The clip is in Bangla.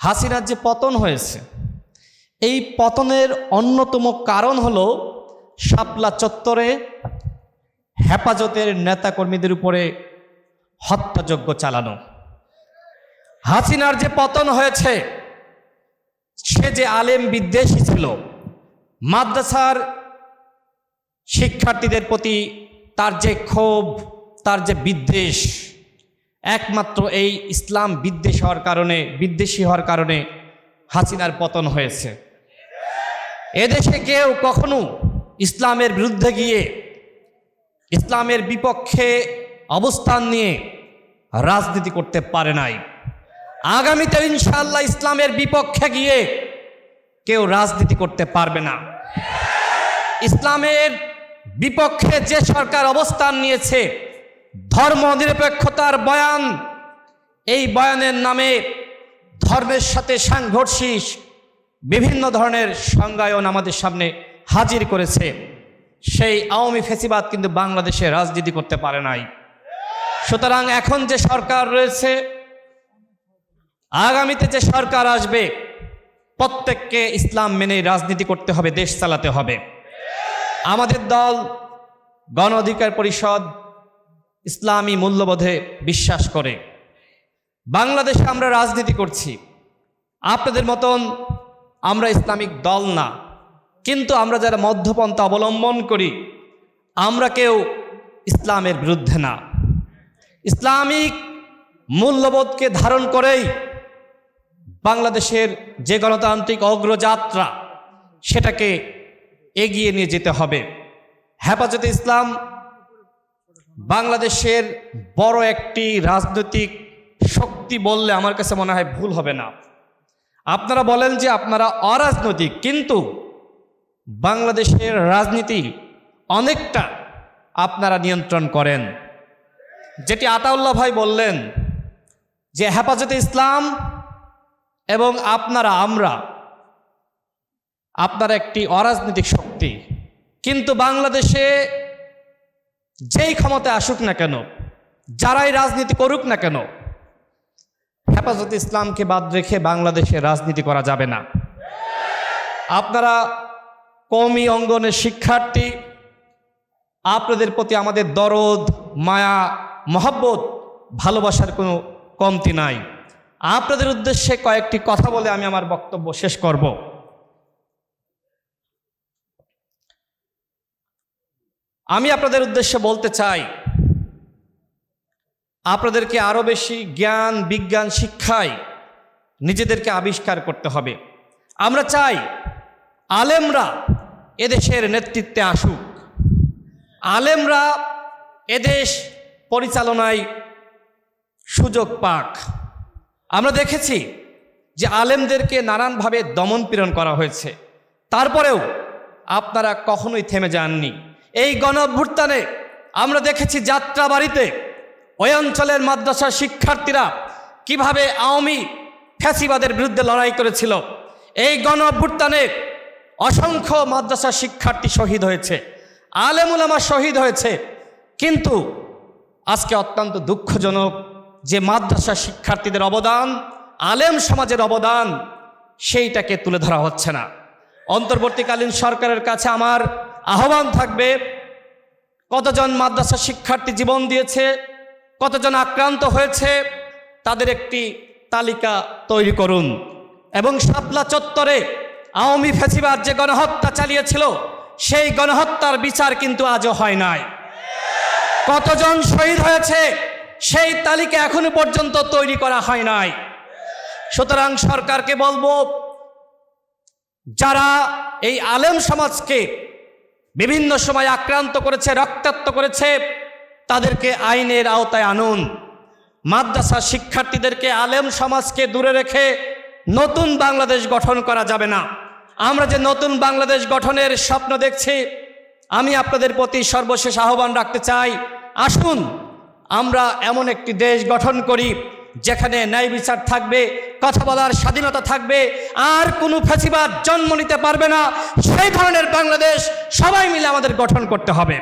হাসিনার যে পতন হয়েছে, এই পতনের অন্যতম কারণ হল শাপলা চত্বরে হেফাজতের নেতাকর্মীদের উপরে হত্যাযজ্ঞ চালানো। হাসিনার যে পতন হয়েছে, সে যে আলেম বিদ্বেষী ছিল, মাদ্রাসার শিক্ষার্থীদের প্রতি তার যে ক্ষোভ, তার যে বিদ্বেষ একমাত্র এই ইসলাম বিদ্বেষ হওয়ার কারণে, বিদ্বেষী হওয়ার কারণে হাসিনার পতন হয়েছে। এদেশে কেউ কখনো ইসলামের বিরুদ্ধে গিয়ে, ইসলামের বিপক্ষে অবস্থান নিয়ে রাজনীতি করতে পারে নাই। আগামীতে ইনশাল্লাহ ইসলামের বিপক্ষে গিয়ে কেউ রাজনীতি করতে পারবে না। ইসলামের বিপক্ষে যে সরকার অবস্থান নিয়েছে ধর্ম নিরপেক্ষতার বয়ান। এই বয়ানের নামে ধর্মের সাথে সাংঘর্ষিক বিভিন্ন ধরনের সংজ্ঞায়ন আমাদের সামনে হাজির করেছে। সেই আওয়ামী ফেসিবাদ কিন্তু বাংলাদেশে রাজনীতি করতে পারে নাই। সুতরাং এখন যে সরকার রয়েছে, আগামীতে যে সরকার আসবে, প্রত্যেককে ইসলাম মেনে রাজনীতি করতে হবে, দেশ চালাতে হবে। আমাদের দল, গণ অধিকার পরিষদ ইসলামী মূল্যবোধে বিশ্বাস করে। বাংলাদেশে আমরা রাজনীতি করছি। আপনাদের মতন আমরা ইসলামিক দল না। কিন্তু আমরা যারা মধ্যপন্থা অবলম্বন করি, আমরা কেউ ইসলামের বিরুদ্ধে না। ইসলামিক মূল্যবোধকে ধারণ করেই বাংলাদেশের যে গণতান্ত্রিক অগ্রযাত্রা, সেটাকে এগিয়ে নিয়ে যেতে হবে। হেফাজতে ইসলাম বাংলাদেশের বড় একটি রাজনৈতিক শক্তি বললে আমার কাছে মনে হয় ভুল হবে না। আপনারা বলেন যে আপনারা অরাজনৈতিক, কিন্তু বাংলাদেশের রাজনীতি অনেকটা আপনারা নিয়ন্ত্রণ করেন। যেটি আতাউল্লাহ ভাই বললেন যে, হেফাজতে ইসলাম এবং আপনারা, আমরা, আপনারা একটি অরাজনৈতিক শক্তি। কিন্তু বাংলাদেশে যেই ক্ষমতায় আসুক না কেন, যারাই রাজনীতি করুক না কেন, হেফাজত ইসলামকে বাদ রেখে বাংলাদেশে রাজনীতি করা যাবে না। আপনারা কৌমি অঙ্গনের শিক্ষার্থী, আপনাদের প্রতি আমাদের দরদ, মায়া, মহব্বত, ভালোবাসার কোনো কমতি নাই। আপনাদের উদ্দেশ্যে কয়েকটি কথা বলে আমি আমার বক্তব্য শেষ করব। আমি আপনাদের উদ্দেশ্যে বলতে চাই, আপনাদেরকে আরও বেশি জ্ঞান, বিজ্ঞান শিক্ষায় নিজেদেরকে আবিষ্কার করতে হবে। আমরা চাই আলেমরা এদেশের নেতৃত্বে আসুক। আলেমরা এদেশ পরিচালনায় সুযোগ পাক। আমরা দেখেছি যে আলেমদেরকে নানানভাবে দমন পীড়ন করা হয়েছে। তারপরেও আপনারা কখনোই থেমে যাননি। এই গণ আমরা দেখেছি যাত্রা বাড়িতে ওই অঞ্চলের মাদ্রাসার শিক্ষার্থীরা কীভাবে আওয়ামী ফ্যাসিবাদের বিরুদ্ধে লড়াই করেছিল। এই গণ অসংখ্য মাদ্রাসার শিক্ষার্থী শহীদ হয়েছে আলেমুলামা শহীদ হয়েছে। কিন্তু আজকে অত্যন্ত দুঃখজনক যে মাদ্রাসা শিক্ষার্থীদের অবদান, আলেম সমাজের অবদান সেইটাকে তুলে ধরা হচ্ছে না। অন্তর্বর্তীকালীন সরকারের কাছে আমার আহ্বান থাকবে, কতজন মাদ্রাসা শিক্ষার্থী জীবন দিয়েছে, কতজন আক্রান্ত হয়েছে, তাদের একটি তালিকা তৈরি করুন। এবং শাপলা চত্বরে আওয়ামী ফেসিবাদ যে গণহত্যা চালিয়েছিল, সেই গণহত্যার বিচার কিন্তু আজও হয় নাই। কতজন শহীদ হয়েছে, সেই তালিকা এখনও পর্যন্ত তৈরি করা হয় নাই। সুতরাং সরকারকে বলব, যারা এই আলেম সমাজকে বিভিন্ন সময় আক্রান্ত করেছে, রক্তাক্ত করেছে, তাদেরকে আইনের আওতায় আনুন। মাদ্রাসা শিক্ষার্থীদেরকে আলেম সমাজকে দূরে রেখে নতুন বাংলাদেশ গঠন করা যাবে না। আমরা যে নতুন বাংলাদেশ গঠনের স্বপ্ন দেখছি, আমি আপনাদের প্রতি সর্বশেষ আহ্বান রাখতে চাই, আসুন আমরা এমন একটি দেশ গঠন করি, যেখানে ন্যায় বিচার থাকবে কথা বলার স্বাধীনতা থাকবে, আর কোনো ফাঁসিবাদ জন্ম নিতে পারবে না। সেই ধরনের বাংলাদেশ সবাই মিলে আমাদের গঠন করতে হবে।